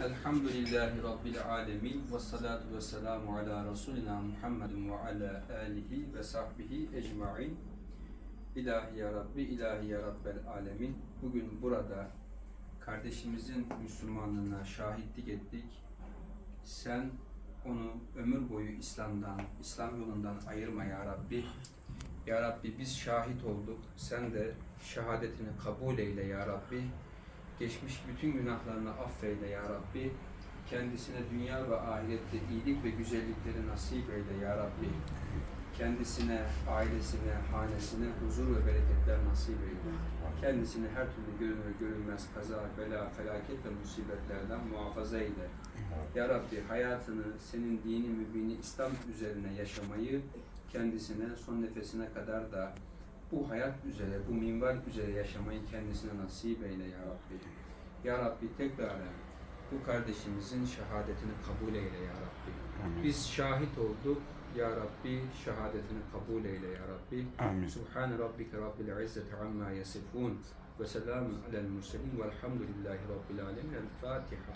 Elhamdülillahi Rabbil alemin ve salatu ve selamu ala Resulina Muhammedin ve ala alihi ve sahbihi ecmain. İlahi ya Rabbi, ilahi ya Rabbel alemin. Bugün burada kardeşimizin Müslümanlığına şahitlik ettik. Sen onu ömür boyu İslam'dan, İslam yolundan ayırma ya Rabbi. Ya Rabbi biz şahit olduk. Sen de şehadetini kabul eyle ya Rabbi. Geçmiş bütün günahlarını affeyle ya Rabbi. Kendisine dünya ve ahirette iyilik ve güzellikleri nasip eyle ya Rabbi. Kendisine, ailesine, hanesine huzur ve bereketler nasip eyle. Kendisini her türlü görünür görünmez kaza, bela, felaket ve musibetlerden muhafaza eyle. Ya Rabbi hayatını senin dini mübini İslam üzerine yaşamayı kendisine son nefesine kadar da bu hayat üzere, bu minval üzere yaşamayı kendisine nasip eyle ya Rabbi. Ya Rabbi tekrar bu kardeşimizin şehadetini kabul eyle ya Rabbi. Biz şahit olduk. Ya Rabbi şehadetini kabul eyle ya Rabbi. Amin. Subhan rabbike rabbil izzeti amma yasifun ve selamun alel murselin velhamdülillahi rabbil alemin. El Fatiha.